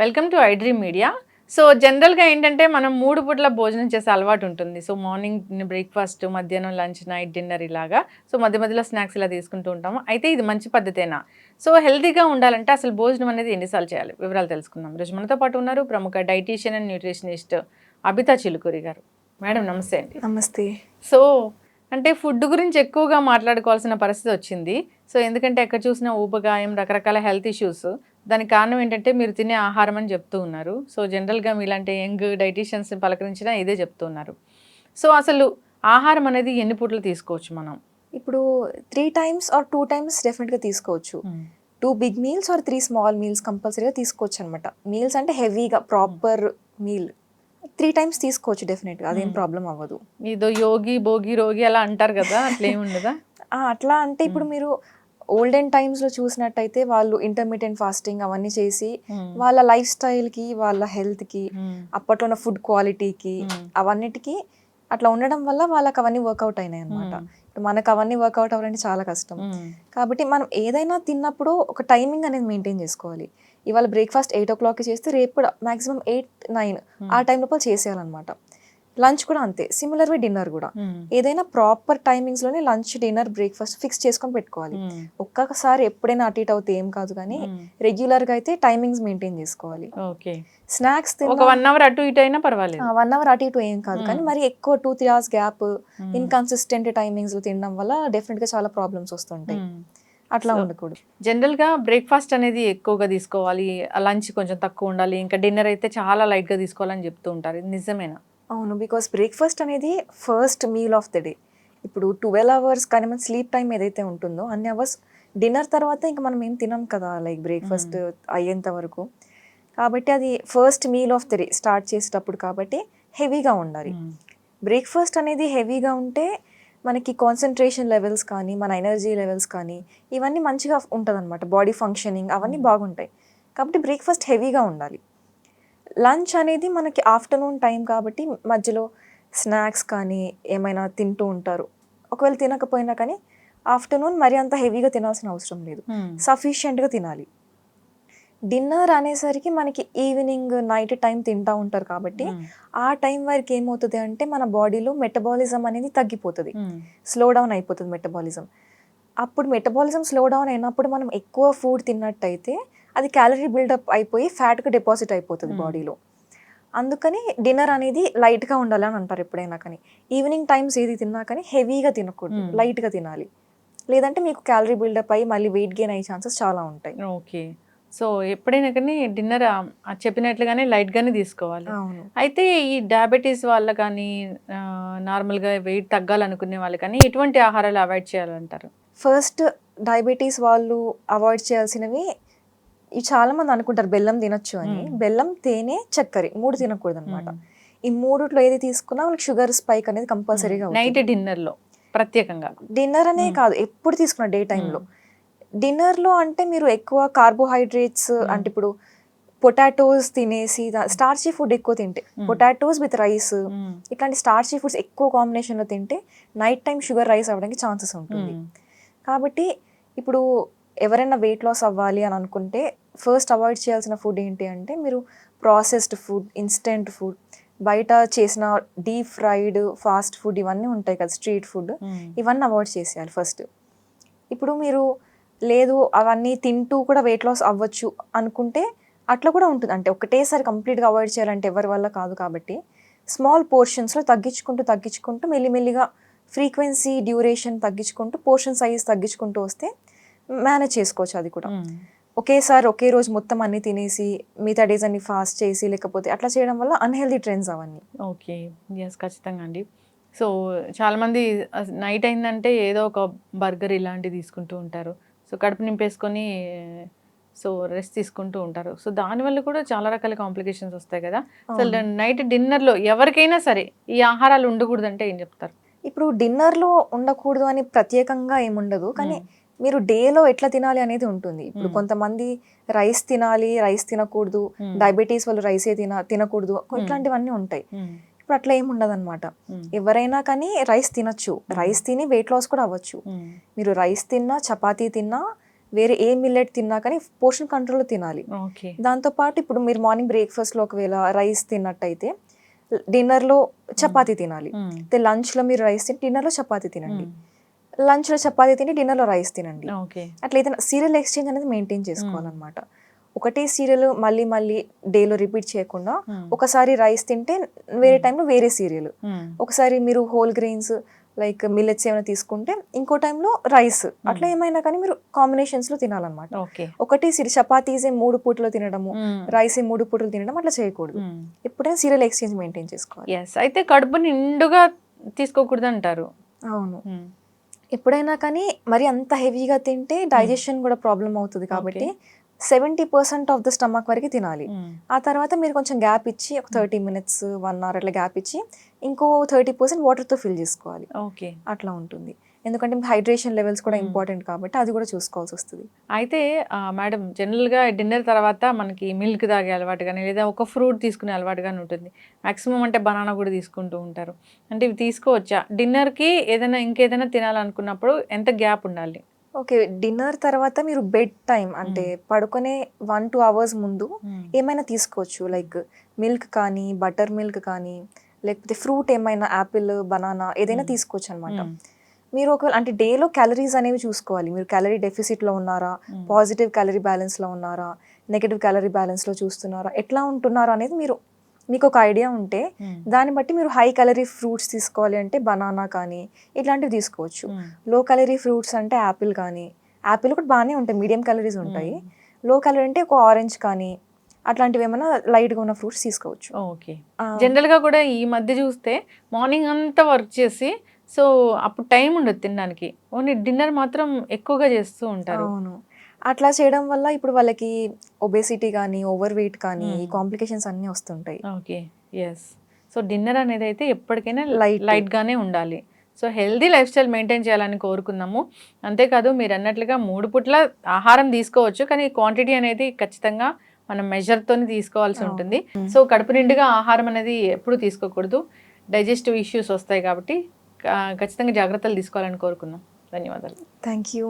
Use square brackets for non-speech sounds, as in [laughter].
Welcome to iDream media. So జనరల్గా ఏంటంటే మనం మూడు పూట్ల భోజనం చేసే అలవాటు ఉంటుంది. సో మార్నింగ్ బ్రేక్ఫాస్ట్ మధ్యాహ్నం లంచ్ నైట్ డిన్నర్ ఇలాగా. సో మధ్య మధ్యలో స్నాక్స్ ఇలా తీసుకుంటూ ఉంటాము. అయితే ఇది మంచి పద్ధతేనా? సో హెల్తీగా ఉండాలంటే అసలు భోజనం అనేది ఎన్నిసార్లు చేయాలి? వివరాలు తెలుసుకుందాం. ఈరోజు మనతో పాటు ఉన్నారు ప్రముఖ dietitian and nutritionist Abitha Chilukuri garu. Madam నమస్తే అండి. నమస్తే. సో అంటే ఫుడ్ గురించి ఎక్కువగా మాట్లాడుకోవాల్సిన పరిస్థితి వచ్చింది. సో ఎందుకంటే ఎక్కడ చూసినా ఊబగాయం రకరకాల హెల్త్ ఇష్యూస్. దానికి కారణం ఏంటంటే మీరు తినే ఆహారం అని చెప్తూ ఉన్నారు. సో జనరల్గా మీలాంటి యంగ్ డైటీషియన్స్ పలకరించినా ఇదే చెప్తూ ఉన్నారు. సో అసలు ఆహారం అనేది ఎన్ని పూటలు తీసుకోవచ్చు మనం? ఇప్పుడు three times or two times డెఫినెట్గా తీసుకోవచ్చు. Two big meals or three small meals కంపల్సరీగా తీసుకోవచ్చు అనమాట మీల్స్ అంటే హెవీగా ప్రాపర్ మీల్. త్రీ టైమ్స్ తీసుకోవచ్చు డెఫినెట్గా అదేం Hmm. ప్రాబ్లం అవ్వదు. ఏదో యోగి భోగి రోగి అలా అంటారు కదా అట్లా ఏమి ఉండదా? [laughs] ఆ, అట్లా అంటే ఇప్పుడు Hmm. మీరు ఓల్డెన్ టైమ్స్లో చూసినట్టయితే వాళ్ళు ఇంటర్మీడియట్ ఫాస్టింగ్ అవన్నీ చేసి మ్మ్. వాళ్ళ లైఫ్ స్టైల్కి వాళ్ళ హెల్త్కి మ్మ్. అప్పట్లో ఉన్న ఫుడ్ క్వాలిటీకి మ్మ్. అవన్నిటికీ అట్లా ఉండడం వల్ల వాళ్ళకి అవన్నీ వర్కౌట్ అయినాయి అనమాట మనకు అవన్నీ వర్కౌట్ అవ్వాలంటే చాలా కష్టం. కాబట్టి మనం ఏదైనా తిన్నప్పుడు ఒక టైమింగ్ అనేది మెయింటైన్ చేసుకోవాలి ఇవాళ బ్రేక్ఫాస్ట్ ఎయిట్ ఓ క్లాక్కి చేస్తే రేపు మాక్సిమం ఎయిట్ నైన్. ఆ టైం లోపల చేసేయాలన్నమాట లంచ్ కూడా అంతే సిమిలర్ వే డిన్నర్ కూడా మ్మ్. ఏదైనా ప్రాపర్ టైమింగ్స్లోనే లంచ్ డిన్నర్ బ్రేక్ఫాస్ట్ ఫిక్స్ చేసుకొని పెట్టుకోవాలి మ్మ్. ఒక్కసారి ఎప్పుడైనా అటు ఇటు అవుతే ఏం కాదు కానీ మ్మ్. రెగ్యులర్గా అయితే టైమింగ్స్ మెయింటైన్ చేసుకోవాలి ఓకే స్నాక్స్ ఒక వన్ అవర్ అటు ఇటు అయినా పర్వాలేదు వన్ అవర్ అటు ఇటు ఏం కాదు కానీ. మరి ఎక్కువ two three hours gap. Inconsistent timings తినడం వల్ల డెఫినెట్గా చాలా ప్రాబ్లమ్స్ వస్తుంటాయి. అట్లా ఉండకూడదు జనరల్గా బ్రేక్ఫాస్ట్ అనేది ఎక్కువగా తీసుకోవాలి లంచ్ కొంచెం తక్కువ ఉండాలి ఇంకా డిన్నర్ అయితే చాలా లైట్గా తీసుకోవాలని చెప్తూ ఉంటారు నిజమేనా అవును బికాస్ బ్రేక్ఫాస్ట్ అనేది first meal of the day ఇప్పుడు ట్వెల్వ్ అవర్స్ కానీ మన స్లీప్ టైం ఏదైతే ఉంటుందో అన్ని అవర్స్ డిన్నర్ తర్వాత ఇంకా మనం ఏం తినం కదా లైక్ బ్రేక్ఫాస్ట్ అయ్యేంత వరకు. కాబట్టి అది first meal of the day start చేసేటప్పుడు కాబట్టి హెవీగా ఉండాలి. బ్రేక్ఫాస్ట్ అనేది హెవీగా ఉంటే మనకి కాన్సన్ట్రేషన్ లెవెల్స్ కానీ మన ఎనర్జీ లెవెల్స్ కానీ ఇవన్నీ మంచిగా ఉంటుంది అనమాట బాడీ ఫంక్షనింగ్ అవన్నీ Hmm. బాగుంటాయి. కాబట్టి బ్రేక్ఫాస్ట్ హెవీగా ఉండాలి. లంచ్ అనేది మనకి ఆఫ్టర్నూన్ టైం కాబట్టి మధ్యలో స్నాక్స్ కానీ ఏమైనా తింటూ ఉంటారు ఒకవేళ తినకపోయినా కానీ ఆఫ్టర్నూన్ మరి అంత హెవీగా తినాల్సిన అవసరం లేదు. సఫిషియెంట్గా తినాలి డిన్నర్ అనేసరికి మనకి ఈవినింగ్ నైట్ టైం తింటా ఉంటారు కాబట్టి మ్మ్. ఆ టైం వరకు ఏమవుతుంది అంటే మన బాడీలో మెటబాలిజం అనేది తగ్గిపోతుంది. స్లో డౌన్ అయిపోతుంది మెటబాలిజం అప్పుడు మెటబాలిజం స్లో డౌన్ అయినప్పుడు మనం ఎక్కువ ఫుడ్ తిన్నట్టయితే అది క్యాలరీ బిల్డప్ అయిపోయి ఫ్యాట్గా డిపాజిట్ అయిపోతుంది Hmm. బాడీలో అందుకని డిన్నర్ అనేది లైట్గా ఉండాలి అని అంటారు ఎప్పుడైనా కానీ. ఈవినింగ్ టైమ్స్ ఏది తిన్నా కానీ హెవీగా తినకూడదు Hmm. లైట్గా తినాలి. లేదంటే మీకు క్యాలరీ బిల్డప్ అయ్యి మళ్ళీ వెయిట్ గెయిన్ అయ్యే ఛాన్సెస్ చాలా ఉంటాయి. ఓకే. సో ఎప్పుడైనా కానీ డిన్నర్ చెప్పినట్లుగానే లైట్గానే తీసుకోవాలి. అయితే ఈ డయాబెటీస్ వాళ్ళ కానీ నార్మల్గా వెయిట్ తగ్గాలనుకునే వాళ్ళు కానీ ఎటువంటి ఆహారాలు అవాయిడ్ చేయాలంటారు? ఫస్ట్ డయాబెటీస్ వాళ్ళు అవాయిడ్ చేయాల్సినవి ఇవి చాలా మంది అనుకుంటారు బెల్లం తినొచ్చు అని. బెల్లం తేనె చక్కెర ఈ మూడు తినకూడదు అనమాట. ఈ మూడిట్లో ఏది తీసుకున్నా మనకి షుగర్ స్పైక్ అనేది కంపల్సరీగా నైట్ డిన్నర్లో ప్రత్యేకంగా డిన్నర్ అనే. కాదు ఎప్పుడు తీసుకున్న డే టైంలో డిన్నర్లో అంటే మీరు ఎక్కువ కార్బోహైడ్రేట్స్. అంటే ఇప్పుడు పొటాటోస్ తినేసి స్టార్చీ ఫుడ్ ఎక్కువ తింటే. Potatoes with rice. ఇట్లాంటి స్టార్చీ ఫుడ్స్ ఎక్కువ కాంబినేషన్లో తింటే నైట్ టైం షుగర్ రైస్ అవ్వడానికి ఛాన్సెస్ ఉంటుంది. కాబట్టి ఇప్పుడు ఎవరైనా వెయిట్ లాస్ అవ్వాలి అని అనుకుంటే ఫస్ట్ అవాయిడ్ చేయాల్సిన ఫుడ్ ఏంటి అంటే మీరు ప్రాసెస్డ్ ఫుడ్ ఇన్స్టెంట్ ఫుడ్ బయట చేసిన డీప్ ఫ్రైడ్ ఫాస్ట్ ఫుడ్ ఇవన్నీ ఉంటాయి కదా స్ట్రీట్ ఫుడ్ మ్మ్. ఇవన్నీ అవాయిడ్ చేసేయాలి ఫస్ట్ ఇప్పుడు మీరు లేదు అవన్నీ తింటూ కూడా వెయిట్ లాస్ అవ్వచ్చు అనుకుంటే అట్లా కూడా ఉంటుంది. అంటే ఒకటేసారి కంప్లీట్గా అవాయిడ్ చేయాలంటే ఎవరి వల్ల కాదు కాబట్టి స్మాల్ పోర్షన్స్లో తగ్గించుకుంటూ తగ్గించుకుంటూ మెల్లిమెల్లిగా ఫ్రీక్వెన్సీ డ్యూరేషన్ తగ్గించుకుంటూ పోర్షన్ సైజ్ తగ్గించుకుంటూ వస్తే మేనేజ్ చేసుకోవచ్చు అది కూడా. మ్మ్. ఒకేసారి ఒకే రోజు మొత్తం అన్ని తినేసి మిగతా డేస్ అన్ని ఫాస్ట్ చేసి లేకపోతే అట్లా చేయడం వల్ల అన్హెల్దీ ట్రెండ్స్ అవన్నీ. ఓకే. ఎస్ ఖచ్చితంగా అండి. సో చాలామంది నైట్ అయిందంటే ఏదో ఒక బర్గర్ ఇలాంటివి తీసుకుంటూ ఉంటారు. సో కడుపు నింపేసుకొని సో రెస్ట్ తీసుకుంటూ ఉంటారు. సో దానివల్ల కూడా చాలా రకాల కాంప్లికేషన్స్ వస్తాయి కదా. అసలు. నైట్ డిన్నర్లో ఎవరికైనా సరే ఈ ఆహారాలు ఉండకూడదంటే ఏం చెప్తారు? ఇప్పుడు డిన్నర్లో ఉండకూడదు అని ప్రత్యేకంగా ఏముండదు. కానీ మ్మ్. మీరు డేలో ఎట్లా తినాలి అనేది ఉంటుంది ఇప్పుడు. కొంతమంది రైస్ తినాలి రైస్ తినకూడదు. డయాబెటీస్ వాళ్ళు రైసే తిన తినకూడదు. ఇట్లాంటివన్నీ ఉంటాయి. ఇప్పుడు అట్లా ఏమి ఉండదు అనమాట. ఎవరైనా కానీ రైస్ తినొచ్చు రైస్ తిని వెయిట్ లాస్ కూడా అవ్వచ్చు. మీరు రైస్ తిన్నా చపాతీ తిన్నా వేరే ఏ మిల్లెట్ తిన్నా కానీ పోర్షన్ కంట్రోల్లో తినాలి దాంతోపాటు ఇప్పుడు మీరు మార్నింగ్ బ్రేక్ఫాస్ట్లో ఒకవేళ రైస్ తిన్నట్టయితే డిన్నర్లో చపాతీ తినాలి. అయితే లంచ్లో మీరు రైస్ తిని డిన్నర్లో చపాతీ తినండి. లంచ్లో చపాతీ తిని డిన్నర్లో రైస్ తినండి. అట్లా ఏదైనా సీరియల్ ఎక్స్చేంజ్ అనేది మెయింటైన్ చేసుకోవాలన్నమాట. ఒకటే సీరియల్ మళ్ళీ మళ్ళీ డేలో రిపీట్ చేయకుండా. ఒకసారి రైస్ తింటే వేరే టైంలో వేరే సీరియల్. ఒకసారి మీరు హోల్ గ్రెయిన్స్ లైక్ మిల్లెట్స్ ఏమైనా తీసుకుంటే ఇంకో టైంలో రైస్. అట్లా ఏమైనా కానీ మీరు కాంబినేషన్స్లో తినాలన్నమాట ఒకటి సిరి చపాతీసే మూడు పూటలు తినడము. రైస్ మూడు పూటలు తినడం అట్లా చేయకూడదు. ఎప్పుడైనా సీరియల్ ఎక్స్చేంజ్ మెయింటైన్ చేసుకోవాలి. అయితే కడుపు నిండుగా తీసుకోకూడదు అంటారు అవును. ఎప్పుడైనా కానీ మరి అంత హెవీగా తింటే డైజెషన్ కూడా ప్రాబ్లం అవుతుంది కాబట్టి seventy percent of the stomach వరకు తినాలి. ఆ తర్వాత మీరు కొంచెం గ్యాప్ ఇచ్చి ఒక థర్టీ మినిట్స్ వన్ అవర్ అట్లా గ్యాప్ ఇచ్చి ఇంకో థర్టీ పర్సెంట్ వాటర్తో ఫిల్ చేసుకోవాలి. ఓకే. అట్లా ఉంటుంది. ఎందుకంటే హైడ్రేషన్ లెవెల్స్ కూడా Hmm. ఇంపార్టెంట్ కాబట్టి అది కూడా చూసుకోవాల్సి వస్తుంది. అయితే మేడం జనరల్గా డిన్నర్ తర్వాత మనకి మిల్క్ తాగే అలవాటు కానీ లేదా ఒక ఫ్రూట్ తీసుకునే అలవాటు కానీ ఉంటుంది. మాక్సిమం అంటే బనానా కూడా తీసుకుంటూ ఉంటారు. అంటే ఇవి తీసుకోవచ్చా? డిన్నర్కి ఏదైనా ఇంకేదైనా తినాలనుకున్నప్పుడు ఎంత గ్యాప్ ఉండాలి? ఓకే డిన్నర్ తర్వాత మీరు బెడ్ టైం అంటే పడుకునే వన్ టూ అవర్స్ ముందు ఏమైనా తీసుకోవచ్చు? లైక్ మిల్క్ కానీ బటర్ మిల్క్ కానీ లేకపోతే ఫ్రూట్ ఏమైనా యాపిల్ బనానా ఏదైనా Hmm. తీసుకోవచ్చు అనమాట. మీరు ఒకవేళ అంటే డేలో క్యాలరీస్ అనేవి చూసుకోవాలి. మీరు క్యాలరీ డెఫిసిట్లో ఉన్నారా. పాజిటివ్ క్యాలరీ బ్యాలెన్స్లో ఉన్నారా? నెగిటివ్ క్యాలరీ బ్యాలెన్స్లో చూస్తున్నారా? ఎట్లా ఉంటున్నారా అనేది మీరు మీకు ఒక ఐడియా ఉంటే. దాన్ని బట్టి మీరు హై క్యాలరీ ఫ్రూట్స్ తీసుకోవాలి అంటే బనానా కానీ ఇట్లాంటివి తీసుకోవచ్చు. లో క్యాలరీ ఫ్రూట్స్ అంటే యాపిల్ కానీ యాపిల్ కూడా బాగానే ఉంటాయి. మీడియం క్యాలరీస్ ఉంటాయి. లో క్యాలరీ అంటే ఒక ఆరెంజ్ కానీ అట్లాంటివి ఏమైనా లైట్గా ఉన్న ఫ్రూట్స్ తీసుకోవచ్చు. ఓకే. జనరల్గా కూడా ఈ మధ్య చూస్తే మార్నింగ్ అంతా వర్క్ చేసి సో అప్పుడు టైం ఉండదు తినడానికి. ఓన్లీ డిన్నర్ మాత్రం ఎక్కువగా చేస్తూ ఉంటారు. అవును. అట్లా చేయడం వల్ల ఇప్పుడు వాళ్ళకి ఒబేసిటీ కానీ ఓవర్ వెయిట్ కానీ. కాంప్లికేషన్స్ అన్నీ వస్తుంటాయి. ఓకే. ఎస్ సో డిన్నర్ అనేది అయితే ఎప్పటికైనా Light. లైట్గానే ఉండాలి. So healthy life style maintain చేయాలని కోరుకుందాము. అంతేకాదు మీరు అన్నట్లుగా మూడు పుట్ల ఆహారం తీసుకోవచ్చు. కానీ క్వాంటిటీ అనేది ఖచ్చితంగా మనం మెజర్తోని తీసుకోవాల్సి. ఉంటుంది. సో కడుపు నిండుగా ఆహారం అనేది ఎప్పుడు తీసుకోకూడదు. డైజెస్టివ్ ఇష్యూస్ వస్తాయి కాబట్టి ఖచ్చితంగా జాగ్రత్తలు తీసుకోవాలని కోరుకున్నాం ధన్యవాదాలు. Thank you